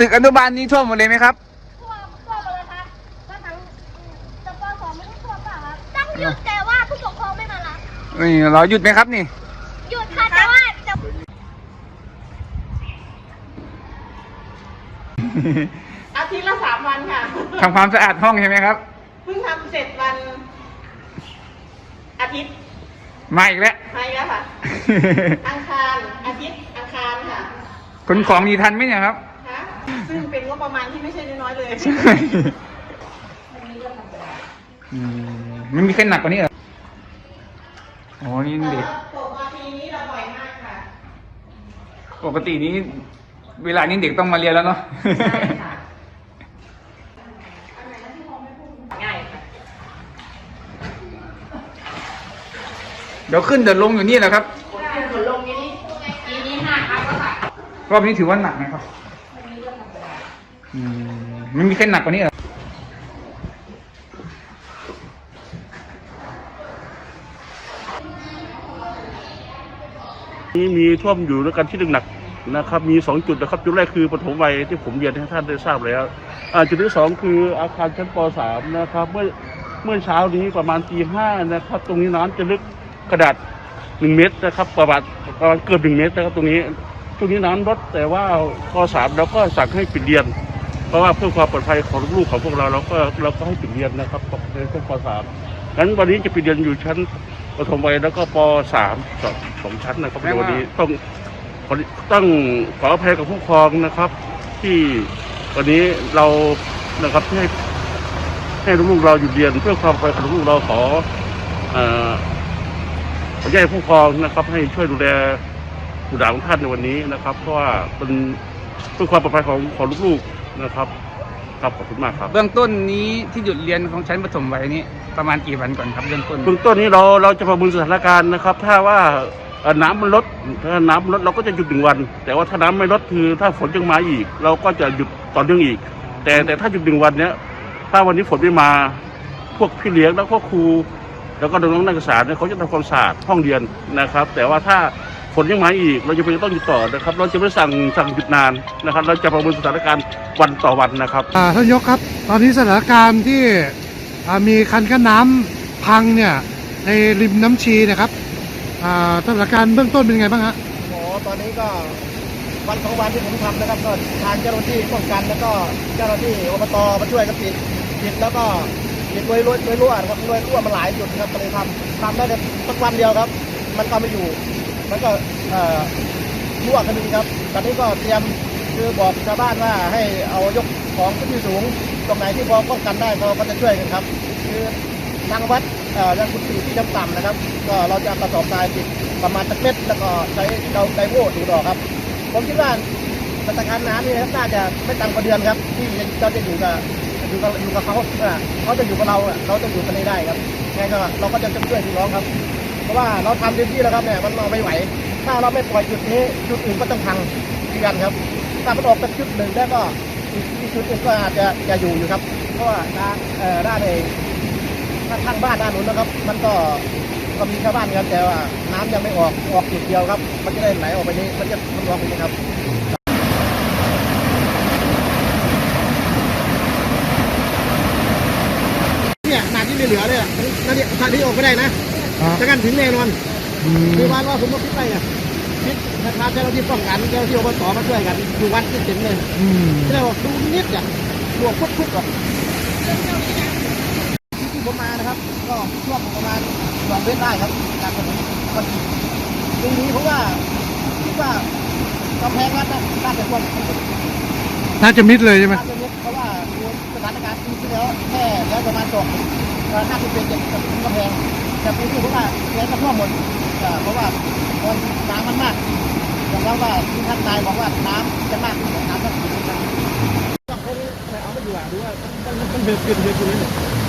ตึกอนุบาลนี้ท่วมหมดเลยไหมครับท่วมท่วมหมดเลยครับก็ทั้งจะปสองไม่รู้ท่วมเปล่าครับต้องหยุดแต่ว่าผู้ปกครองไม่มารับนี่เราหยุดไหมครับนี่ หยุดค่ะแต่ว่าจะอาทิตย์ละสามวันค่ะ ทำความสะอาดห้องใช่ไหมครับ เพิ่งทำเสร็จวัน อาทิตย์มาอีกแล้ว ใช่แล้วค่ะ อังคารอาทิตย์อังคารค่ะ ขนของมีทันไหมเนี่ยครับ ซึ่งเป็นงบประมาณที่ไม่ใช่น้อยๆเลยอืมมันมีแค่หนักกว่านี้เหรออ๋อนี่เด็กตกมาปีนี้เราบ่อยมากค่ะ ปกตินี้ เวลานี้เด็กต้องมาเรียนแล้วเนาะ ใช่ค่ะ ง่ายค่ะ เดี๋ยวขึ้นเดี๋ยวลงอยู่นี่แหละครับขึ้นผลลงนี้ปีนี้ห้าครั้งแล้วค่ะ รอบนี้ถือว่าหนักไหมครับ อืมมันมีแค่หนักกว่านี้เหรอนี้มีท่วมอยู่ด้วยกันที่หนึ่งหนักนะครับ มีสองจุดนะครับ จุดแรกคือปฐมวัยที่ผมเรียนให้ท่านได้ทราบแล้วอ่าจุดที่สองคืออาคารชั้นป .3 นะครับ เมื่อเมื่อเช้านี้ประมาณตีห้านะครับ ตรงนี้น้ำจะลึกกระดาษหนึ่งเมตรนะครับ ประมาณประมาณเกือบหนึ่งเมตรนะครับตรงนี้ตรงนี้น้ำลดแต่ว่าป .3 เราก็สั่งให้ปิดเรียน เพราะว่าเพื่อความปลอดภัยของลูกๆของพวกเราเราก็เราก็ให้ปิดเรียนนะครับในชั้นป .3 งั้นวันนี้จะปิดเรียนอยู่ชั้นประถมวัยแล้วก็ป .3 สองสองชั้นนะครับในวันนี้ต้องขอต้องขออภัยกับผู้ปกครองนะครับ ที่วันนี้เรานะครับที่ให้ให้ลูกๆเราหยุดเรียนเพื่อความปลอดภัยของลูกๆเราขอเอ่อขอแยกผู้ปกครองนะครับ ให้ช่วยดูแลบุตรหลานของท่านในวันนี้นะครับ เพราะว่าเป็นเพื่อความปลอดภัยของของลูกๆ นะครับ ครับขอบคุณมากครับ เบื้องต้นนี้ที่หยุดเรียนของชั้นประถมวัยนี้ประมาณกี่วันก่อนครับเบื้องต้น เบื้องต้นนี้เราเราจะประเมินสถานการณ์นะครับ ถ้าว่าเอ่อน้ำมันลดถ้าน้ำมันลดเราก็จะหยุดหนึ่งวัน แต่ว่าถ้าน้ำไม่ลดคือ ถ้าฝนยังมาอีก เราก็จะหยุดต่อเนื่องอีก แต่แต่ถ้าหยุดหนึ่งวันเนี้ยถ้าวันนี้ฝนไม่มาพวกพี่เลี้ยงแล้วก็ครู แล้วก็น้องๆนักศึกษาเนี่ยเขาจะทำความสะอาดห้องเรียนนะครับ แต่ว่าถ้า ฝนยังมาอีก เราจะเป็นต้องหยุดต่อนะครับ เราจะไม่สั่งสั่งหยุดนานนะครับ เราจะประเมินสถานการณ์วันต่อวันนะครับอ่าท่านนายกครับ ตอนนี้สถานการณ์ที่อ่ามีคันกั้นน้ำพังเนี่ยในริมน้ำชีเนะครับอ่าสถานการณ์เบื้องต้นเป็นยังไงบ้างฮะโอ้ตอนนี้ก็วันสองวันที่ผมทำนะครับก็ทางเจ้าหน้าที่ป้องกันแล้วก็เจ้าหน้าที่อบตมาช่วยกันปิดปิดแล้วก็ปิดด้วยรั่วด้วยรั่วนะครับด้วยรั่วมาหลายจุดครับก็เลยทำทำได้แต่สักวันเดียวครับ มันก็ไม่อยู่ มันก็เอ่อรั่วกันดีครับ ตอนนี้ก็เตรียมคือบอกชาวบ้านว่าให้เอายกของขึ้นที่สูง ตรงไหนที่พอป้องกันได้เราก็จะช่วยกันครับ คือทางวัดเอ่อยังคุณอยู่ที่ต่ำๆนะครับ ก็เราจะกระสอบทรายปิดประมาณตะเม็ดแล้วก็ใช้เดาไดโว่ดูดออกครับ ผมคิดว่าสถานการณ์น้ำนี่น่าจะไม่ต่ำกว่าเดือนครับ ที่เราจะอยู่กับอยู่กับอยู่กับเขาเขาจะอยู่กับเราเราจะอยู่กันได้ครับไงก็เราก็จะช่วยพี่น้องครับ ราะว่าเราทำเต็มที่แล้วครับเนี่ยมันเราไม่ไหว ถ้าเราไม่ปล่อยจุดนี้จุดอื่นก็ต้องพังเหมือนกันครับ ถ้ามันออกจากจุดหนึ่งแล้วก็อีกจุดอื่นก็อาจจะจะอยู่อยู่ครับ เพราะว่าด้านเอ่อด้านในข้างบ้านด้านนู้นนะครับ มันก็ก็มีชาวบ้านครับแต่ว่าน้ำยังไม่ออกออกจุดเดียวครับ มันจะได้ไหลออกไปนี้มันจะมันออกไปนี้ครับเนี่ยนาที่ไม่เหลือเลยอะนั่นเนี่ยทางที่ออกไม่ได้นะ จะกันถึงแน่นอนคือวันว่าผมก็คิดไปอะคิดนะครับเจ้าหน้าที่ป้องกันเจ้าหน้าที่อบตมาช่วยกันอยู่วัดที่ถึงเลยอืมที่เราบอกดูนิดอะหลวงพุทธพุทธอะที่ผมมานะครับ ก็ช่วงประมาณสองเมตรได้ครับจากถนนมันตรงนี้เพราะว่าคิดว่ากำแพงวัดน่ะน่าจะท่วมน่าจะมิดเลยใช่ไหมน่าจะมิดเพราะว่าดูสถานการณ์ปีที่แล้วแค่แล้วประมาณสองน่าจะเป็นเจ็ดกับกำแพง แต่ปีนี้เพราะว่าแค่ก็ท่วมหมดเอ่อเพราะว่าตอนน้ำมันมากอย่างเราว่าที่ท่านนายบอกว่าน้ำจะมากน้ำจะสูงขึ้นต้องเขาเอาไม่อยู่อะดูว่ามันเดือดเดือดเดือดเลยเนี่ยในงานในงานเดือดเชื่อ